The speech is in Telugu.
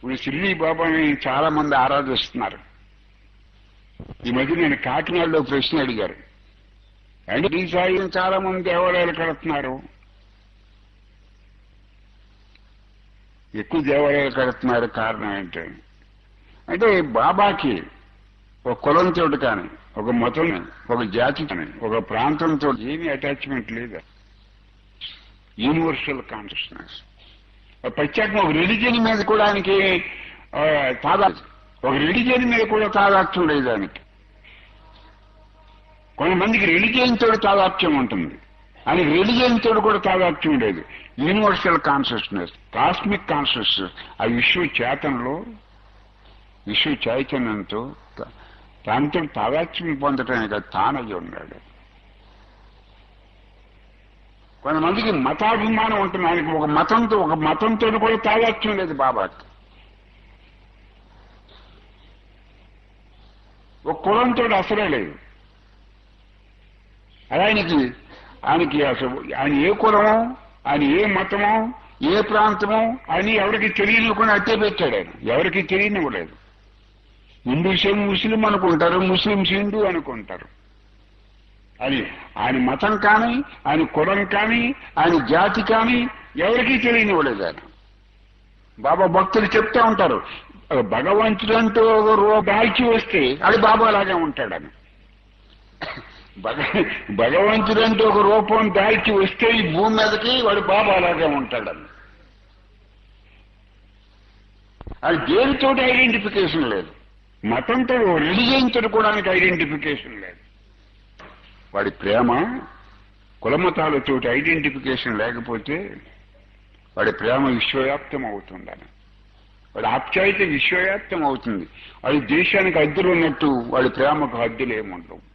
ఇప్పుడు షిర్డీ బాబాని చాలా మంది ఆరాధిస్తున్నారు. ఈ మధ్య నేను కాకినాడలో ప్రశ్న అడిగారు. అంటే ఈ సాయం చాలా మంది దేవాలయాలు కడుతున్నారు. ఎక్కువ దేవాలయాలు కడుతున్నారు కారణం ఏంటి? అంటే బాబాకి ఒక కులంతో కానీ ఒక మతం ఒక జాతి కానీ ఒక ప్రాంతంతో ఏమీ అటాచ్మెంట్ లేదు? యూనివర్సల్ కాన్షియస్నెస్ ప్రత్యేకంగా ఒక రిలీజియన్ మీద కూడా ఆయనకి తాదా ఒక రిలీజియన్ మీద కూడా తాదాత్యం లేదు ఆయనకి. కొంతమందికి రిలీజియన్ తోడు తాదాత్యం ఉంటుంది. అని రిలీజియన్ తోడు కూడా తాదాత్యం లేదు. యూనివర్సల్ కాన్షియస్నెస్ కాస్మిక్ కాన్షియస్నెస్ ఆ విశ్వ చేతనలో విశ్వ చైతన్యంతో త- తాదాత్యం పొందటానికి తానయ్యి ఉన్నాడు కొంతమందికి మతాభిమానం ఉంటుంది. ఆయనకి ఒక మతంతో ఒక మతంతో కూడా తాదాత్మ్యం లేదు బాబాకి ఒక కులంతో అసలే లేదు. అది ఆయనకి ఆయనకి అసలు ఆయన ఏ కులమో ఆయన ఏ మతమో ఏ ప్రాంతమో అని ఎవరికి తెలియనివ్వకుండా అట్టే పెట్టాడు ఆయన. ఎవరికి తెలియనివ్వలేదు హిందూస్ ఏమో ముస్లిం అనుకుంటారు ముస్లింస్ హిందూ అనుకుంటారు. అది ఆయన మతం కానీ ఆయన కులం కానీ ఆయన జాతి కానీ ఎవరికీ తెలియనివ్వలేదు ఆయన. బాబా భక్తులు చెప్తా ఉంటారు భగవంతుడు అంటూ ఒక రూ దాల్చి వస్తే అది బాబా అలాగే ఉంటాడు అని భగ భగవంతుడు అంటూ ఒక రూపం దాల్చి వస్తే ఈ భూమి మీదకి వాడు బాబా అలాగే ఉంటాడని అది దేనితోటి ఐడెంటిఫికేషన్ లేదు. మతంతో రిలీజియన్తో కూడా ఐడెంటిఫికేషన్ లేదు. వాడి ప్రేమ కులమతాలతో ఐడెంటిఫికేషన్ లేకపోతే వాడి ప్రేమ విశ్వవ్యాప్తం అవుతుందని. వాడి ఆప్యాయత విశ్వవ్యాప్తం అవుతుంది. వాడి దేశానికి హద్దులు ఉన్నట్టు వాడి ప్రేమకు హద్దులు ఏముండవు.